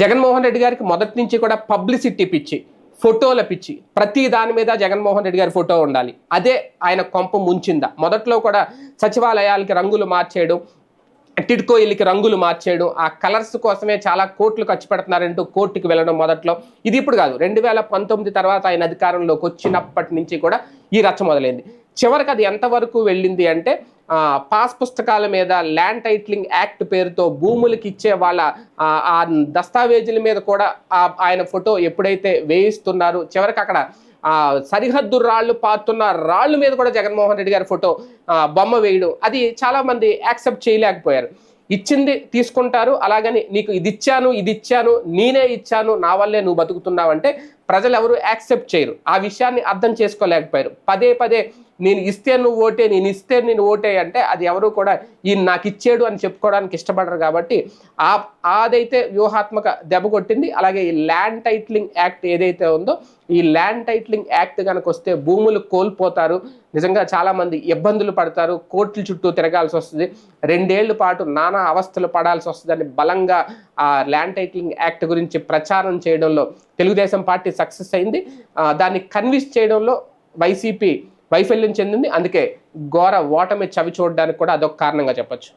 జగన్మోహన్ రెడ్డి గారికి మొదటి నుంచి కూడా పబ్లిసిటీ పిచ్చి ఫోటోల పిచ్చి. ప్రతి దాని మీద జగన్మోహన్ రెడ్డి గారి ఫోటో ఉండాలి. అదే ఆయన కొంప ముంచిందా. మొదట్లో కూడా సచివాలయాలకి రంగులు మార్చేయడం టిడ్కో ఇల్లుకి రంగులు మార్చేయడం ఆ కలర్స్ కోసమే చాలా కోట్లు ఖర్చు పెడుతున్నారంటూ కోర్టుకి వెళ్ళడం మొదట్లో. ఇది ఇప్పుడు కాదు. రెండు వేల పంతొమ్మిది తర్వాత ఆయన అధికారంలోకి వచ్చినప్పటి నుంచి కూడా ఈ రచ్చ మొదలైంది. చివరికి అది ఎంతవరకు వెళ్ళింది అంటే పాస్ పుస్తకాల మీద ల్యాండ్ టైట్లింగ్ యాక్ట్ పేరుతో భూములకి ఇచ్చే వాళ్ళ ఆ, దస్తావేజుల మీద కూడా ఆయన ఫోటో ఎప్పుడైతే వేయిస్తున్నారు చివరికి అక్కడ ఆ సరిహద్దు రాళ్ళు పాతున్న రాళ్ళు మీద కూడా జగన్మోహన్ రెడ్డి గారి ఫోటో బొమ్మ వేయడం అది చాలా మంది యాక్సెప్ట్ చేయలేకపోయారు. ఇచ్చింది తీసుకుంటారు అలాగని నీకు ఇది ఇచ్చాను ఇది ఇచ్చాను నేనే ఇచ్చాను నా వల్లే నువ్వు బతుకుతున్నావు అంటే ప్రజలు ఎవరు యాక్సెప్ట్ చేయరు. ఆ విషయాన్ని అర్థం చేసుకోలేకపోయారు. పదే పదే నేను ఇస్తే నువ్వు ఓటే నేను ఇస్తే నేను ఓటే అంటే అది ఎవరు కూడా ఈయన నాకు ఇచ్చాడు అని చెప్పుకోవడానికి ఇష్టపడరు కాబట్టి ఆ అదైతే వ్యూహాత్మక దెబ్బ కొట్టింది. అలాగే ఈ ల్యాండ్ టైట్లింగ్ యాక్ట్ ఏదైతే ఉందో ఈ ల్యాండ్ టైట్లింగ్ యాక్ట్ కనుక వస్తే భూములు కోల్పోతారు. నిజంగా చాలామంది ఇబ్బందులు పడతారు. కోర్టుల చుట్టూ తిరగాల్సి వస్తుంది. రెండేళ్ళ పాటు నానా అవస్థలు పడాల్సి వస్తుందని బలంగా ఆ ల్యాండ్ టైటిలింగ్ యాక్ట్ గురించి ప్రచారం చేయడంలో తెలుగుదేశం పార్టీ సక్సెస్ అయింది. దాన్ని కన్విన్స్ చేయడంలో వైసీపీ వైఫల్యం చెందింది. అందుకే ఘోర ఓటమి చవి చూడడానికి కూడా అదొక కారణంగా చెప్పొచ్చు.